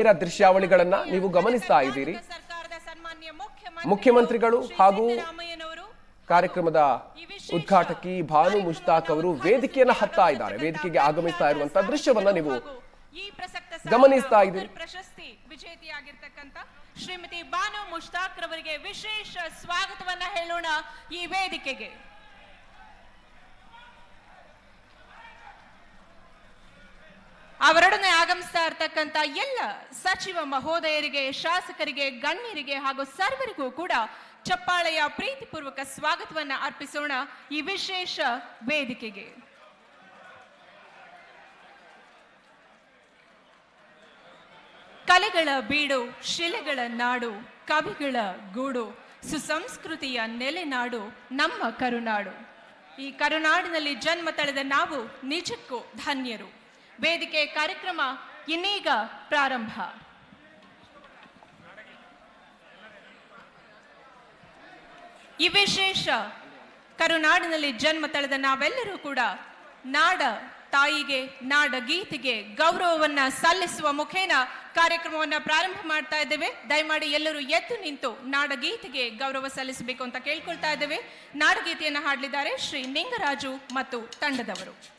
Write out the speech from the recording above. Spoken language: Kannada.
ನೇರ ದೃಶ್ಯಾವಳಿಗಳನ್ನ ನೀವು ಗಮನಿಸ್ತಾ ಇದ್ದೀರಿ. ಮುಖ್ಯಮಂತ್ರಿಗಳು ಹಾಗೂ ಕಾರ್ಯಕ್ರಮದ ಉದ್ಘಾಟಕಿ ಭಾನು ಮುಷ್ತಾಕ್ ಅವರು ವೇದಿಕೆಯನ್ನ ಹತ್ತಾ ಇದ್ದಾರೆ. ವೇದಿಕೆಗೆ ಆಗಮಿಸ್ತಾ ಇರುವಂತ ದೃಶ್ಯವನ್ನ ನೀವು ಗಮನಿಸ್ತಾ ಇದ್ದೀರಿ. ಪ್ರಶಸ್ತಿ ವಿಜೇತಿಯಾಗಿರ್ತಕ್ಕಂಥ ಶ್ರೀಮತಿ ಭಾನು ಮುಷ್ತಾಕ್ ರವರಿಗೆ ವಿಶೇಷ ಸ್ವಾಗತವನ್ನ ಹೇಳೋಣ ಈ ವೇದಿಕೆಗೆ. ಅವರೊಡನೆ ಆಗಮಿಸ್ತಾ ಇರ್ತಕ್ಕಂಥ ಎಲ್ಲ ಸಚಿವ ಮಹೋದಯರಿಗೆ, ಶಾಸಕರಿಗೆ, ಗಣ್ಯರಿಗೆ ಹಾಗೂ ಸರ್ವರಿಗೂ ಕೂಡ ಚಪ್ಪಾಳೆಯ ಪ್ರೀತಿಪೂರ್ವಕ ಸ್ವಾಗತವನ್ನ ಅರ್ಪಿಸೋಣ ಈ ವಿಶೇಷ ವೇದಿಕೆಗೆ. ಕಲೆಗಳ ಬೀಡು, ಶಿಲೆಗಳ ನಾಡು, ಕವಿಗಳ ಗೂಡು, ಸುಸಂಸ್ಕೃತಿಯ ನೆಲೆನಾಡು, ನಮ್ಮ ಕರುನಾಡು. ಈ ಕರುನಾಡಿನಲ್ಲಿ ಜನ್ಮ ತಳೆದ ನಾವು ನಿಜಕ್ಕೂ ಧನ್ಯರು. ವೇದಿಕೆ ಕಾರ್ಯಕ್ರಮ ಇನ್ನೀಗ ಪ್ರಾರಂಭ. ಈ ವಿಶೇಷ ಕರುನಾಡಿನಲ್ಲಿ ಜನ್ಮ ತಳೆದ ನಾವೆಲ್ಲರೂ ಕೂಡ ನಾಡ ತಾಯಿಗೆ, ನಾಡ ಗೀತೆಗೆ ಗೌರವವನ್ನ ಸಲ್ಲಿಸುವ ಮುಖೇನ ಕಾರ್ಯಕ್ರಮವನ್ನ ಪ್ರಾರಂಭ ಮಾಡ್ತಾ ಇದ್ದೇವೆ. ದಯಮಾಡಿ ಎಲ್ಲರೂ ಎದ್ದು ನಿಂತು ನಾಡ ಗೀತೆಗೆ ಗೌರವ ಸಲ್ಲಿಸಬೇಕು ಅಂತ ಕೇಳ್ಕೊಳ್ತಾ ಇದ್ದೇವೆ. ನಾಡಗೀತೆಯನ್ನು ಹಾಡಲಿದ್ದಾರೆ ಶ್ರೀ ನಿಂಗರಾಜು ಮತ್ತು ತಂಡದವರು.